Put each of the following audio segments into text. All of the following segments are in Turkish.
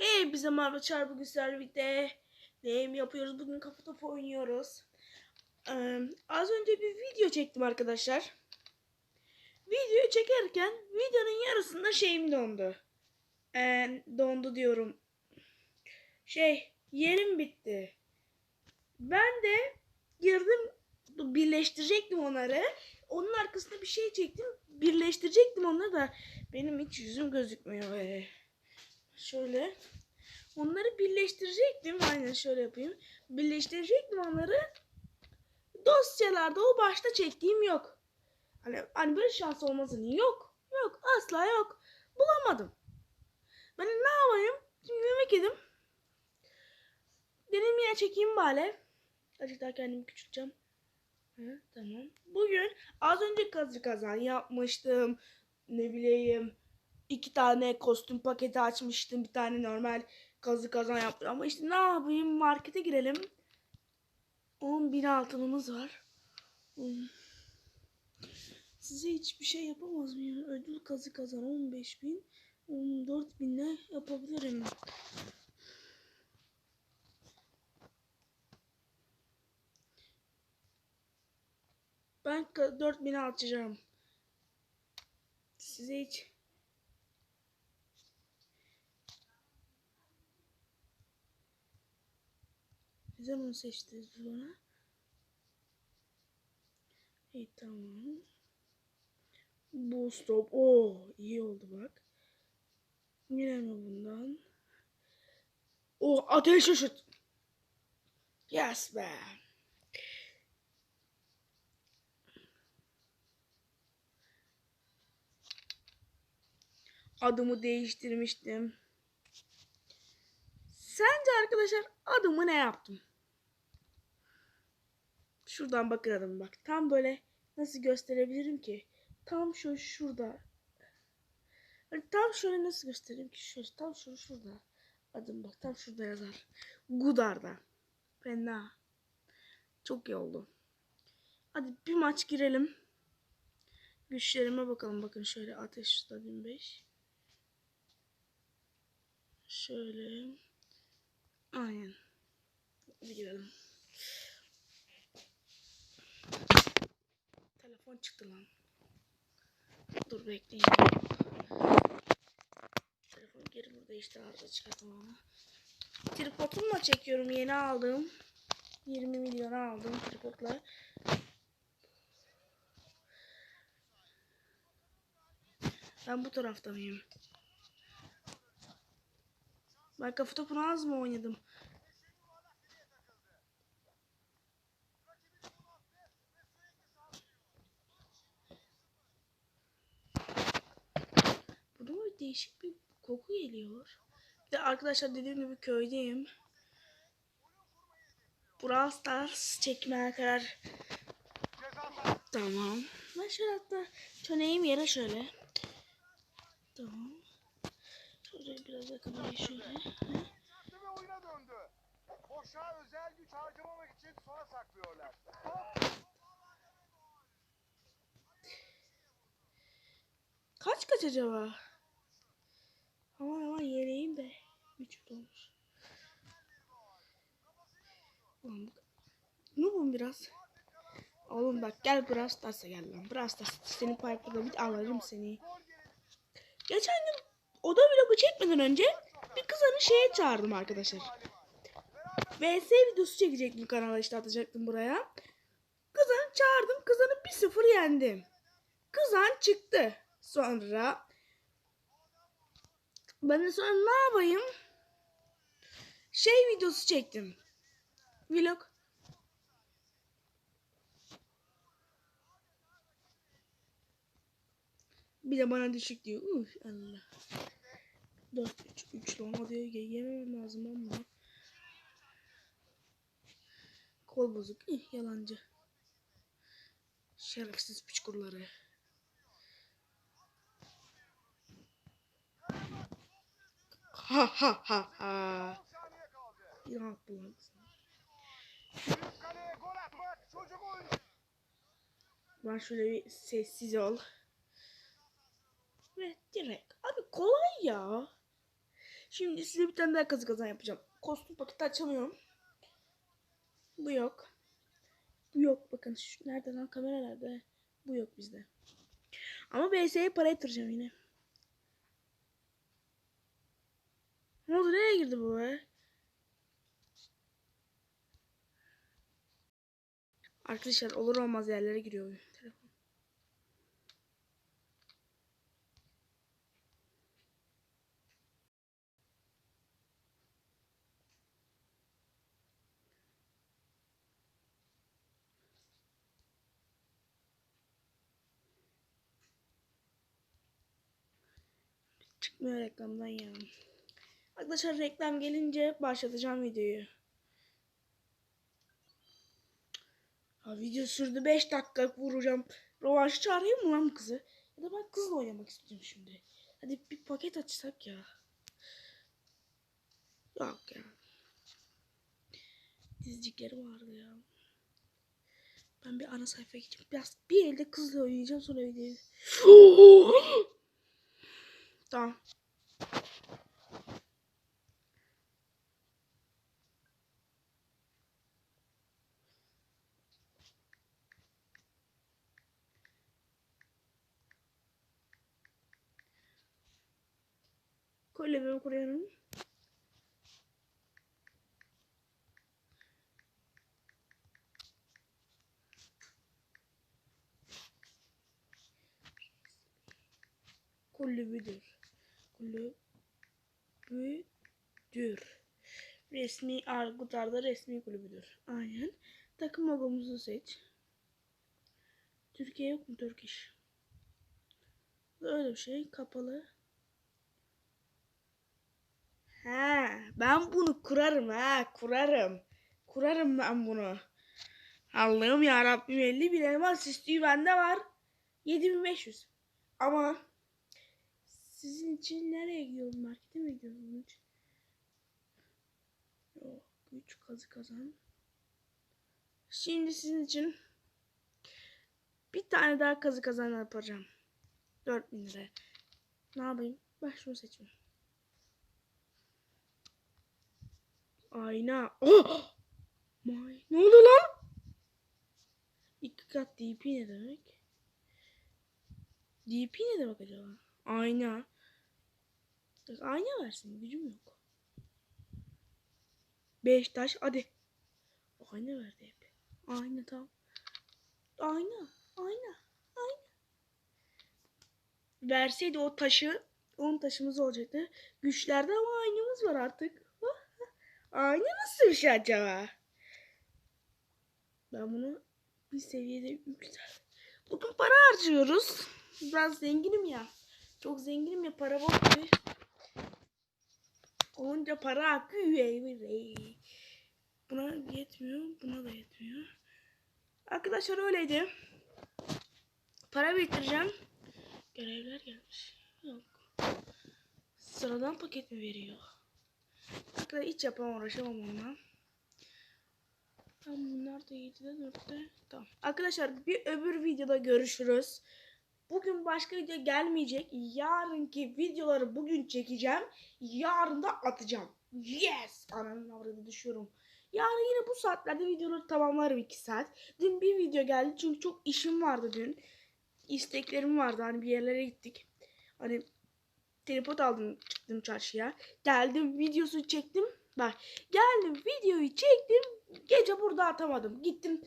Hey bize Marvel Çar bugün birlikte neyim yapıyoruz? Bugün kafa topu oynuyoruz. Ee, az önce bir video çektim arkadaşlar. Videoyu çekerken videonun yarısında şeyim dondu. Ee, dondu diyorum. Şey yerim bitti. Ben de girdim birleştirecektim onları. Onun arkasında bir şey çektim. Birleştirecektim onları da benim hiç yüzüm gözükmüyor. Ee, şöyle. Onları birleştirecektim. Aynen şöyle yapayım. Birleştirecektim onları. Dosyalarda o başta çektiğim yok. Hani, hani böyle şans olmasın. Yok. Yok. Asla yok. Bulamadım. Ben ne yapayım? Şimdi yemek yedim. Dedim yine çekeyim bari. Azıcık daha kendimi küçülteceğim. Hı, tamam. Bugün az önce kazı kazan yapmıştım. Ne bileyim iki tane kostüm paketi açmıştım. Bir tane normal kazı kazan yaptım. Ama işte ne yapayım markete girelim. 10 bin altınımız var. Size hiçbir şey yapamaz mıyım? Ödül kazı kazan 15 bin. 14 binle yapabilirim. Ben 4 bini açacağım. Size hiç Ne zaman seçtiniz bana? İyi tamam. Bu stop. Oo iyi oldu bak. Yine mi bundan? O ateş ışıt. Yes be. Adımı değiştirmiştim. Sence arkadaşlar adımı ne yaptım? Şuradan bakın adım bak. Tam böyle nasıl gösterebilirim ki? Tam şu şurada. Hani tam şöyle nasıl göstereyim ki? Şöyle tam şu şurada. Adım bak tam şurada yazar. Gudar'da. Fena. Çok iyi oldu. Hadi bir maç girelim. Güçlerime bakalım. Bakın şöyle ateş usta 1005. Şöyle. Aynen. Hadi girelim. Telefon çıktı lan. Dur bekleyin. Telefon geri burada işte arıza çıkarttım onu. Tripodumla çekiyorum yeni aldım. 20 milyona aldım tripodla. Ben bu tarafta mıyım? Ben kafa topunu az mı oynadım? Burada böyle değişik bir koku geliyor. Bir de arkadaşlar dediğim gibi köydeyim. Brawl Stars çekmeye karar. Tamam. Ben şöyle hatta çöneyim yere şöyle. Tamam. Şöyle biraz yakınaya şöyle. Kaç kaç acaba? Aman yereyim de. 3 olmuş. Ulan bu... Ne bu biraz? Oğlum bak gel Brawl Stars'a gel lan. Brawl Stars senin Piper'da bir alırım seni. Geçen gün oda vlogu çekmeden önce bir kızını şeye çağırdım arkadaşlar. VS videosu çekecektim kanala işte atacaktım buraya. Kızanı çağırdım. Kızanı 1-0 yendim. Kızan çıktı. Sonra ben de sonra ne yapayım? Şey videosu çektim. Vlog. Bir de bana düşük diyor. Uf Allah. 4 3 3 lan hadi yemem lazım ama. Kol bozuk. Ih, yalancı. Şerefsiz piçkurları. Ha ha ha ha. 10 saniye kaldı. Bir çocuk oyunu. Ben şöyle bir sessiz ol. Ve direkt. Abi kolay ya. Şimdi size bir tane daha kazı kazan yapacağım. Kostüm paketi açamıyorum. Bu yok. Bu yok. Bakın şu nerede lan kamera nerede? Bu yok bizde. Ama BS'ye para yatıracağım yine. Ne oldu? Nereye girdi bu be? Arkadaşlar olur olmaz yerlere giriyor. Telefon. Çıkmıyor reklamdan ya. Arkadaşlar reklam gelince başlatacağım videoyu. Ha, video sürdü 5 dakika vuracağım. Rovanşı çağırayım mı lan bu kızı? Ya da ben kızla oynamak istiyorum şimdi. Hadi bir paket açsak ya. Yok ya. Dizcikleri vardı ya. Ben bir ana sayfaya geçeyim. Biraz bir elde kızla oynayacağım sonra videoyu. tamam. Kolyemi kuruyorum. Kulübüdür. Kulübüdür. Resmi Argutar'da resmi kulübüdür. Aynen. Takım logomuzu seç. Türkiye yok mu Türk iş? Öyle bir şey. Kapalı. He, ben bunu kurarım ha, kurarım. Kurarım ben bunu. Allah'ım ya Rabbim 50 bin elmas istiyor bende var. 7500. Ama sizin için nereye gidiyorum? Markete mi gidiyorum? Üç. Yok, 3 kazı kazan. Şimdi sizin için bir tane daha kazı kazan yapacağım. 4000 lira. Ne yapayım? Ben şunu seçeyim. Ayna. Oh! Ne oldu lan? İki kat DP ne demek? DP ne demek acaba? Ayna. Bak, Ayna versin. Gücüm yok. Beş taş. Hadi. Ayna verdi hep. Ayna tamam. Ayna. Ayna. Ayna. Verseydi o taşı. On taşımız olacaktı. Güçlerde ama aynamız var artık. Ayna nasıl bir şey acaba? Ben bunu bir seviyede yükselt. Bugün para harcıyoruz. Biraz zenginim ya. Çok zenginim ya para bol gibi. Onca para akıyor. Buna yetmiyor. Buna da yetmiyor. Arkadaşlar öyleydi. Para biriktireceğim. Görevler gelmiş. Yok. Sıradan paket mi veriyor? Arkadaşlar hiç yapamam uğraşamam onunla. Tamam bunlar da 7'de 4'te. Tamam. Arkadaşlar bir öbür videoda görüşürüz. Bugün başka video gelmeyecek. Yarınki videoları bugün çekeceğim. Yarın da atacağım. Yes! Ananın avradı düşüyorum. Yarın yine bu saatlerde videoları tamamlarım 2 saat. Dün bir video geldi çünkü çok işim vardı dün. İsteklerim vardı hani bir yerlere gittik. Hani tripod aldım çıktım çarşıya. Geldim videosu çektim. Bak geldim videoyu çektim. Gece burada atamadım. Gittim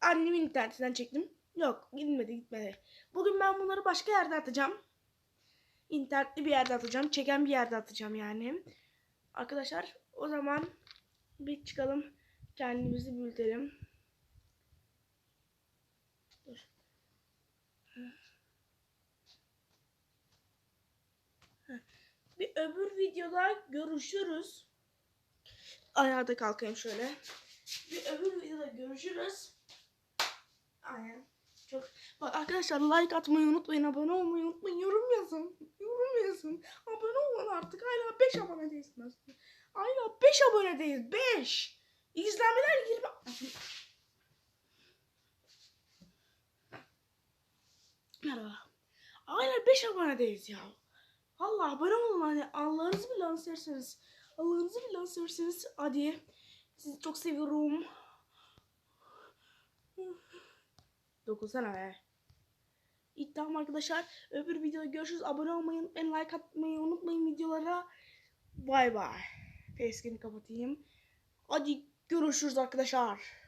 annemin internetinden çektim. Yok gitmedi gitmedi. Bugün ben bunları başka yerde atacağım. İnternetli bir yerde atacağım. Çeken bir yerde atacağım yani. Arkadaşlar o zaman bir çıkalım. Kendimizi büyütelim. Dur. Bir öbür videoda görüşürüz. Ayağa da kalkayım şöyle. Bir öbür videoda görüşürüz. Aynen. Çok. Bak arkadaşlar like atmayı unutmayın, abone olmayı unutmayın, yorum yazın. Yorum yazın. Abone olun artık. Hala 5 abone değilsiniz. Hala 5 abonedeyiz. 5. İzlenmeler 20. Merhaba. Hala 5 abonedeyiz ya. Allah abone olun hani Allah'ınızı bile severseniz. Allah'ınızı bile severseniz hadi. Sizi çok seviyorum. Dokunsana be. Tamam arkadaşlar. Öbür videoda görüşürüz. Abone olmayı unutmayın. Like atmayı unutmayın videolara. Bay bay. Facecam'i kapatayım. Hadi görüşürüz arkadaşlar.